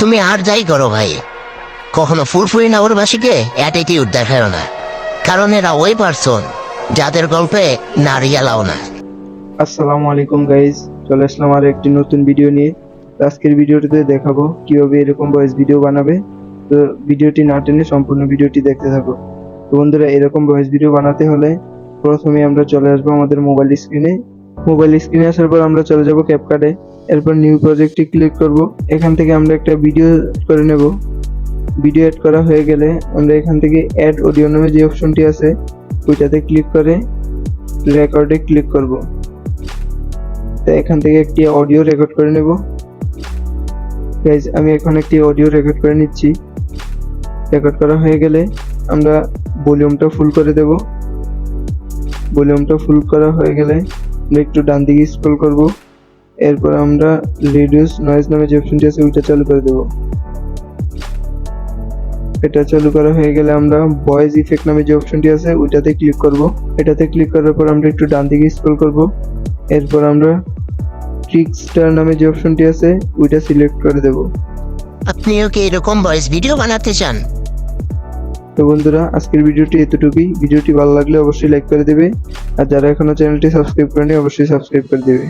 তুমি আর যাই করো ভাই। কখনো ফুরফুরি নগরবাসীকে অ্যাটিটিউড দেখাও না। কারণ এরা ওই পার্সন যাদের গল্পে নারী এলাও না। আসসালামু আলাইকুম গাইজ চলে আসলাম আর একটি নতুন ভিডিও নিয়ে। আজকের ভিডিওটিতে দেখাবো কীভাবে এরকম ভয়েস ভিডিও বানাবে। তো ভিডিওটি না টেনে সম্পূর্ণ ভিডিওটি দেখতে থাকো। তো বন্ধুরা, এরকম ভয়েস ভিডিও বানাতে হলে প্রথমে আমরা চলে আসব আমাদের মোবাইল স্ক্রিনে মোবাইল স্ক্রিনে আসার পর আমরা চলে যাব ক্যাপকার্ডে এরপর নিউ প্রজেক্টে ক্লিক করব। এখান থেকে আমরা একটা ভিডিও করে নেব। ভিডিও অ্যাড করা হয়ে গেলে আমরা এখান থেকে অ্যাড অডিও নামে যে অপশনটি আছে, ওইটাতে ক্লিক করে রেকর্ডে ক্লিক করব। তো এখান থেকে একটি অডিও রেকর্ড করে নেব। গাইজ আমি এখন একটি অডিও রেকর্ড করে নিচ্ছি। রেকর্ড করা হয়ে গেলে আমরা ভলিউমটা ফুল করে দেব। ভলিউমটা ফুল করা হয়ে গেলে আমরা একটু ডান দিকে স্ক্রল করব। এরপর আমরা রিডিউস নয়েজ নামে যে অপশনটি আছে, ওইটা চালু করে দেব। এটা চালু করা হয়ে গেলে আমরা ভয়েস ইফেক্ট নামে যে অপশনটি আছে, ওইটাতে ক্লিক করব। এটাতে ক্লিক করার পর আমরা একটু ডান দিকে স্ক্রল করব। এরপর আমরা ট্রিকস্টার নামে যে অপশনটি আছে, ওইটা সিলেক্ট করে দেব। আপনিও কি এরকম ভয়েস ভিডিও বানাতে চান? তো বন্ধুরা, আজকের ভিডিওটি এতটুকুই। ভিডিওটি ভালো লাগলে অবশ্যই লাইক করে দেবে। আর যারা এখনও চ্যানেলটি সাবস্ক্রাইব করেনি অবশ্যই সাবস্ক্রাইব করে দেবে।